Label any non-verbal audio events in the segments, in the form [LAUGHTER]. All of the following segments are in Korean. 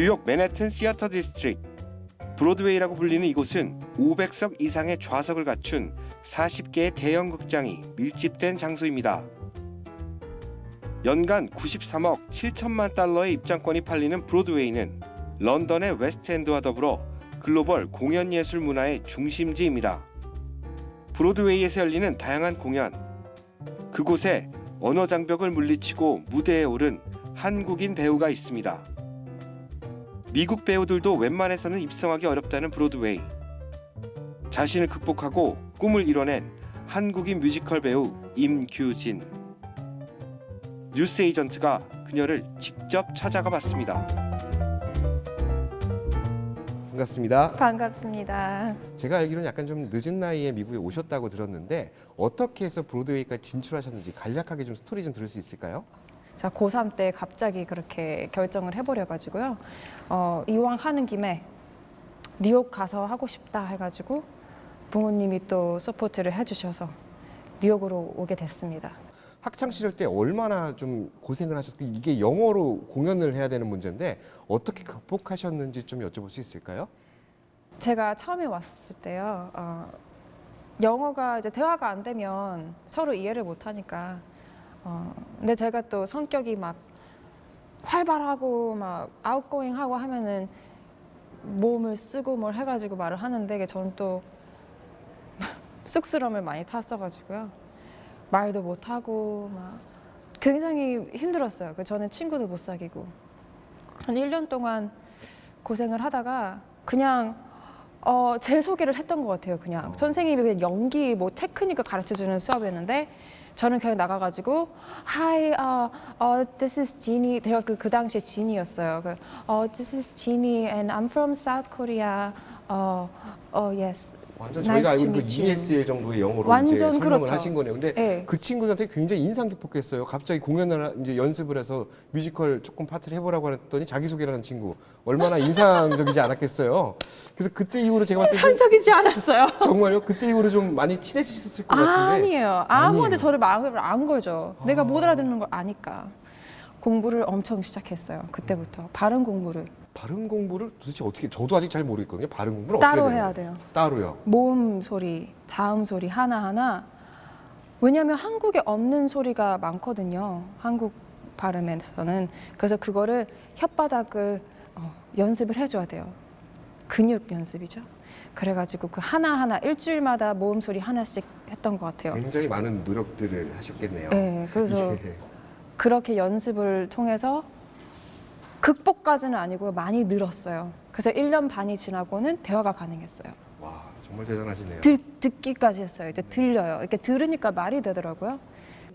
뉴욕 맨해튼 시어터 디스트릭 브로드웨이라고 불리는 이곳은 500석 이상의 좌석을 갖춘 40개의 대형 극장이 밀집된 장소입니다. 연간 93억 7천만 달러의 입장권이 팔리는 브로드웨이는 런던의 웨스트엔드와 더불어 글로벌 공연 예술 문화의 중심지입니다. 브로드웨이에서 열리는 다양한 공연, 그곳에 언어 장벽을 물리치고 무대에 오른 한국인 배우가 있습니다. 미국 배우들도 웬만해서는 입성하기 어렵다는 브로드웨이. 자신을 극복하고 꿈을 이뤄낸 한국인 뮤지컬 배우 임규진. 뉴스 에이전트가 그녀를 직접 찾아가 봤습니다. 반갑습니다. 반갑습니다. 제가 알기로는 약간 좀 늦은 나이에 미국에 오셨다고 들었는데 어떻게 해서 브로드웨이까지 진출하셨는지 간략하게 좀 스토리 좀 들을 수 있을까요? 자, 고3 때 갑자기 그렇게 결정을 해버려가지고요. 어, 이왕 하는 김에 뉴욕 가서 하고 싶다 해가지고 부모님이 또 서포트를 해주셔서 뉴욕으로 오게 됐습니다. 학창 시절 때 얼마나 좀 고생을 하셨고 이게 영어로 공연을 해야 되는 문제인데 어떻게 극복하셨는지 좀 여쭤볼 수 있을까요? 제가 처음에 왔을 때요. 어, 영어가 이제 대화가 안 되면 서로 이해를 못 하니까. 어, 근데 제가 또 성격이 막 활발하고 막 아웃고잉하고 하면은 몸을 쓰고 뭘 해가지고 말을 하는데 이게 저는 또 [LAUGHS] 쑥스러움을 많이 탔어가지고요. 말도 못 하고 막 굉장히 힘들었어요. 그 저는 친구도 못 사귀고 한 1년 동안 고생을 하다가 그냥 어, 제 소개를 했던 것 같아요. 그냥 선생님이 그냥 연기 뭐 테크닉을 가르쳐 주는 수업이었는데 저는 그냥 나가가지고 Hi, uh, uh, this is Jeannie. 제가 그, 그 당시에 지니였어요. 그, uh, this is Jeannie and I'm from South Korea. Uh, uh, yes. 완전 저희가 알고 있는 그. ESL 정도의 영어로 완전 이제 설명을 그렇죠. 하신 거네요. 근데 네. 그 친구들한테 굉장히 인상 깊었겠어요. 갑자기 공연을 하- 이제 연습을 해서 뮤지컬 조금 파트를 해보라고 했더니 자기 소개를 하는 친구 얼마나 인상적이지 않았겠어요. 그래서 그때 이후로 제가 봤을 때 상적이지 않았어요. [LAUGHS] 정말요. 그때 이후로 좀 많이 친해지셨을 것 같은데. 아니에요. 아무한테. 저를 마음을 안 걸죠. 내가 못 아. 알아듣는 걸 아니까. 공부를 엄청 시작했어요. 그때부터 발음 공부를 발음 공부를 도대체 어떻게 저도 아직 잘 모르겠거든요. 발음 공부를 어떻게 따로 되는 해야? 돼요. 따로요. 모음 소리, 자음 소리 하나하나. 왜냐하면 한국에 없는 소리가 많거든요. 한국 발음에서는. 그래서 그거를 혓바닥을 어, 연습을 해줘야 돼요. 근육 연습이죠. 그래가지고 그 하나하나 일주일마다 모음 소리 하나씩 했던 것 같아요. 굉장히 많은 노력들을 하셨겠네요. 네, 그래서 [LAUGHS] 예. 그렇게 연습을 통해서 극복까지는 아니고 많이 늘었어요. 그래서 1년 반이 지나고는 대화가 가능했어요. 와 정말 대단하시네요. 들, 듣기까지 했어요. 이제 들려요. 이렇게 들으니까 말이 되더라고요.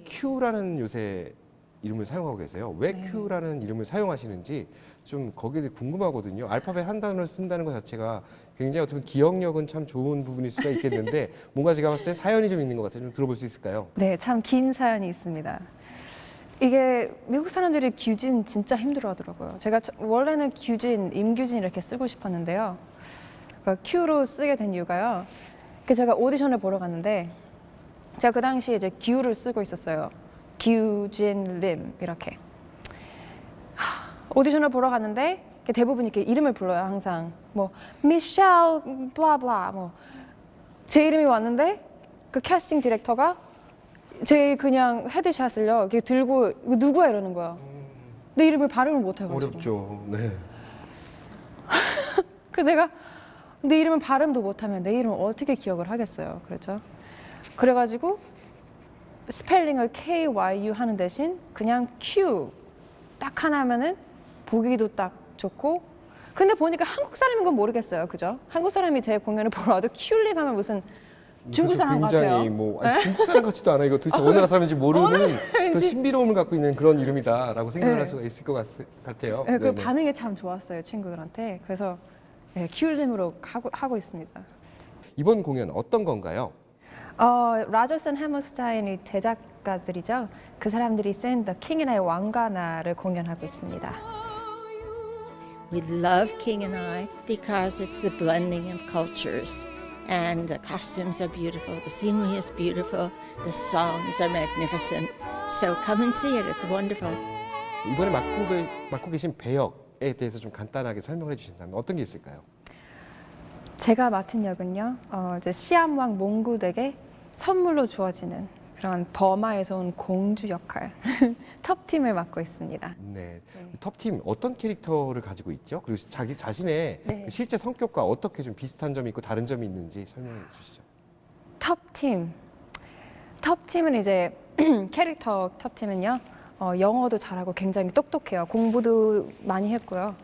Q라는 요새 이름을 사용하고 계세요. 왜 네. Q라는 이름을 사용하시는지 좀 거기에 대해 궁금하거든요. 알파벳 한 단어를 쓴다는 것 자체가 굉장히 어떻게 보면 기억력은 참 좋은 부분일 수가 있겠는데 뭔가 제가 봤을 때 사연이 좀 있는 것 같아요. 좀 들어볼 수 있을까요? 네, 참 긴 사연이 있습니다. 이게 미국 사람들이 규진 진짜 힘들어하더라고요. 제가 저- 원래는 규진, 임규진 이렇게 쓰고 싶었는데요. 그러니까 Q로 쓰게 된 이유가요. 그 제가 오디션을 보러 갔는데 제가 그 당시에 이제 규를 쓰고 있었어요. 규진 림 이렇게. 하, 오디션을 보러 갔는데 대부분 이렇게 이름을 불러요 항상 뭐 미셸 블라블라 뭐 제 이름이 왔는데 그 캐스팅 디렉터가 제 그냥 헤드샷을요 이렇게 들고 이거 누구야 이러는 거야. 내 이름을 발음을 못 해가지고. 어렵죠. 네. [LAUGHS] 그래서 내가 내 이름을 발음도 못하면 내 이름을 어떻게 기억을 하겠어요. 그렇죠? 그래가지고 스펠링을 K Y U 하는 대신 그냥 Q 딱 하나 하면은 보기도 딱 좋고. 근데 보니까 한국 사람인 건 모르겠어요. 그죠? 한국 사람이 제 공연을 [LAUGHS] 보러 와도 큐림 하면 무슨 중국 사람 굉장히 같아요. 네? 뭐 아니, 중국 사람 같지도 않아요. 이거 도대체 [LAUGHS] 어느 나라 사람인지 모르는 그런 신비로움을 갖고 있는 그런 이름이다라고 생각할 네. 수가 있을 것 같, 같아요. 네, 그. 반응이 참 좋았어요 친구들한테. 그래서 네, 큐림으로 하고, 하고 있습니다. 이번 공연 어떤 건가요? 어, 라저슨 해머스타인이 제작가들이죠. 그 사람들이 쓴 The King and I 왕가나를 공연하고 있습니다. We love King and I because it's the blending of cultures. And the costumes are beautiful, the scenery is beautiful, the songs are magnificent. So come and see it, it's wonderful. 이번에 맡고, 계, 맡고 계신 배역 역에 대해서 좀 간단하게 설명을 해주신다면 어떤 게 있을까요? 제가 맡은 역은요, 어, 이제 시암왕 몽구덱에 선물로 주어지는 그런 버마에서 온 공주 역할, [LAUGHS] 텁팀을 맡고 있습니다. 네. 네. 텁팀 어떤 캐릭터를 가지고 있죠? 그리고 자기 자신의 네. 그 실제 성격과 어떻게 좀 비슷한 점이 있고 다른 점이 있는지 설명해 주시죠. 텁팀. 텁팀은 이제 [CLEARS THROAT] 캐릭터 텁팀은요. 어, 영어도 잘하고 굉장히 똑똑해요. 공부도 많이 했고요.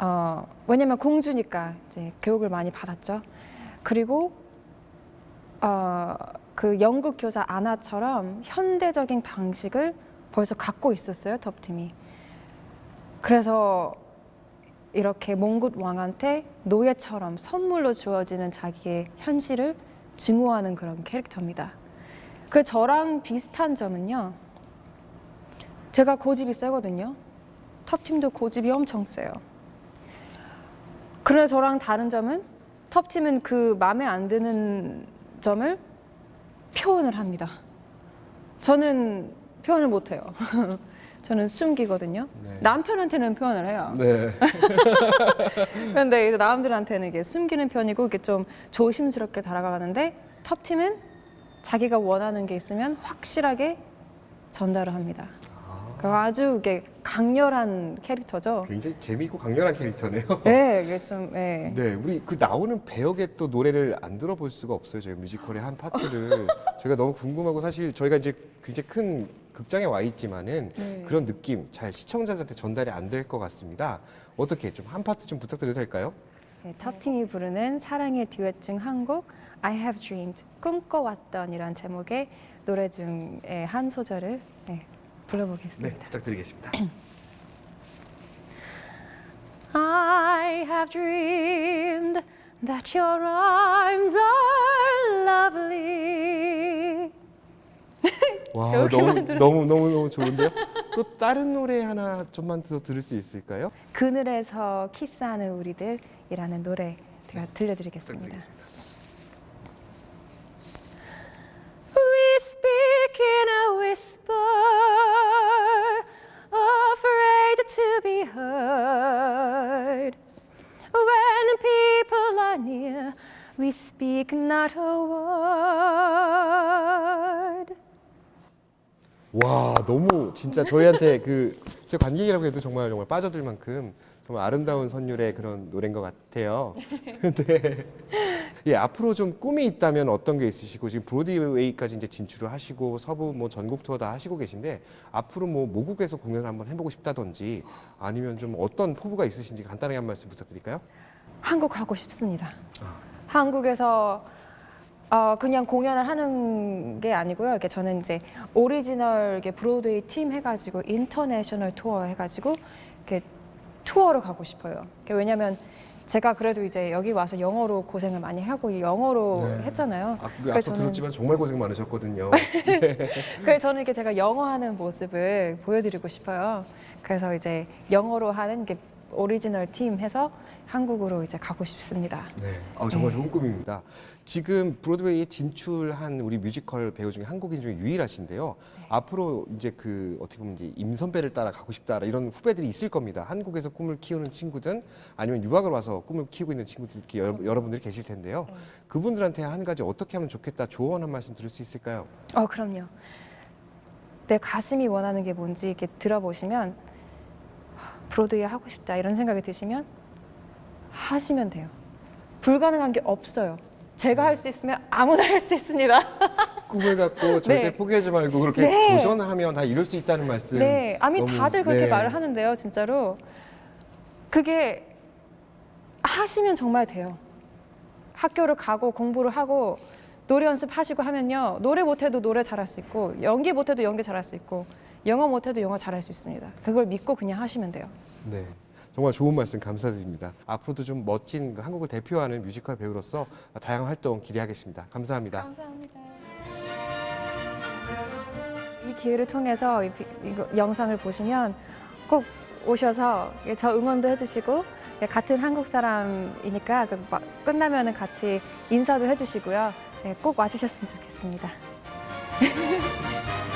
어, 왜냐면 공주니까 이제 교육을 많이 받았죠. 그리고 어, 그 영국 교사 아나처럼 현대적인 방식을 벌써 갖고 있었어요. 텁팀이. 그래서 이렇게 몽굿 왕한테 노예처럼 선물로 주어지는 자기의 현실을 증오하는 그런 캐릭터입니다. 그 저랑 비슷한 점은요. 제가 고집이 세거든요. 텁팀도 고집이 엄청 세요. 그래 저랑 다른 점은 텁팀은 그 마음에 안 드는 점을 표현을 합니다. 저는 표현을 못 해요. [LAUGHS] 저는 숨기거든요. 네. 남편한테는 표현을 해요. 네. [LAUGHS] 그런데 이제 남들한테는 이게 숨기는 편이고 이게 좀 조심스럽게 다가가는데 텁팀은 자기가 원하는 게 있으면 확실하게 전달을 합니다. 그 아주 이게 강렬한 캐릭터죠. 굉장히 재미있고 강렬한 캐릭터네요. [LAUGHS] 네, 이게 좀 예. 네, 우리 그 나오는 배역의 또 노래를 안 들어볼 수가 없어요. 저희 뮤지컬의 한 파트를 [LAUGHS] 저희가 너무 궁금하고 사실 저희가 이제 굉장히 큰 극장에 와 있지만은 네. 그런 느낌 잘 시청자들한테 전달이 안 될 것 같습니다. 어떻게 좀 한 파트 좀 부탁드려도 될까요? 네, 텁팀이 부르는 사랑의 듀엣 중 한 곡 I Have Dreamed 꿈꿔왔던이란 제목의 노래 중에 한 소절을 네, 불러보겠습니다. 네, 부탁드리겠습니다. [CLEARS THROAT] I have dreamed that your arms are lovely. [LAUGHS] 와, 너무. 너무 너무 너무 좋은데요? 또 다른 노래 하나 좀만 더 들을 수 있을까요? 그늘에서 키스하는 우리들이라는 노래 제가 들려드리겠습니다. 부탁드리겠습니다. We speak in a whisper, afraid to be heard. When people are near, we speak not a word. 와 너무 진짜 저희한테 그 제 관객이라고 해도 정말 정말 빠져들 만큼 정말 아름다운 선율의 그런 노래인 것 같아요. 네. 예 앞으로 좀 꿈이 있다면 어떤 게 있으시고 지금 브로드웨이까지 이제 진출을 하시고 서부 뭐 전국 투어 다 하시고 계신데 앞으로 뭐 모국에서 공연을 한번 해보고 싶다든지 아니면 좀 어떤 포부가 있으신지 간단하게 한 말씀 부탁드릴까요? 한국 가고 싶습니다. 아. 한국에서 어, 그냥 공연을 하는 게 아니고요. 이렇게 저는 이제 오리지널 이렇게 브로드웨이 팀 해가지고 인터내셔널 투어 해가지고 이렇게 투어를 가고 싶어요. 왜냐면 제가 그래도 이제 여기 와서 영어로 고생을 많이 하고 영어로 네. 했잖아요. 아, 그 앞서 저는- 들었지만 정말 고생 많으셨거든요. [LAUGHS] 그래서 저는 이렇게 제가 영어 하는 모습을 보여드리고 싶어요. 그래서 이제 영어로 하는 게 오리지널 팀 해서 한국으로 이제 가고 싶습니다. 네, 어, 정말 네. 좋은 꿈입니다. 지금 브로드웨이에 진출한 우리 뮤지컬 배우 중에 한국인 중에 유일하신데요. 네. 앞으로 이제 그 어떻게 보면 이제 임 선배를 따라 가고 싶다 이런 후배들이 있을 겁니다. 한국에서 꿈을 키우는 친구든 아니면 유학을 와서 꿈을 키우고 있는 친구들 이렇게 여러, 여러분들이 계실 텐데요. 네. 그분들한테 한 가지 어떻게 하면 좋겠다 조언 한 말씀 들을 수 있을까요? 어, 그럼요. 내 가슴이 원하는 게 뭔지 이렇게 들어보시면 하, 브로드웨이 하고 싶다 이런 생각이 드시면 하시면 돼요. 불가능한 게 없어요. 제가 할 수 있으면 아무나 할 수 있습니다. [LAUGHS] 꿈을 갖고 절대 네. 포기하지 말고 그렇게 네. 도전하면 다 이룰 수 있다는 말씀. 네, 아니 너무- 다들 그렇게 네. 말을 하는데요, 진짜로. 그게 하시면 정말 돼요. 학교를 가고 공부를 하고 노래 연습하시고 하면요, 노래 못해도 노래 잘할 수 있고 연기 못해도 연기 잘할 수 있고 영어 못해도 영어 잘할 수 있습니다. 그걸 믿고 그냥 하시면 돼요. 네. 정말 좋은 말씀 감사드립니다. 앞으로도 좀 멋진 그 한국을 대표하는 뮤지컬 배우로서 다양한 활동 기대하겠습니다. 감사합니다. 감사합니다. 이 기회를 통해서 이, 비- 이거 영상을 보시면 꼭 오셔서 예, 저 응원도 해주시고 예, 같은 한국 사람이니까 그 마- 끝나면은 같이 인사도 해주시고요. 예, 꼭 와주셨으면 좋겠습니다. [LAUGHS]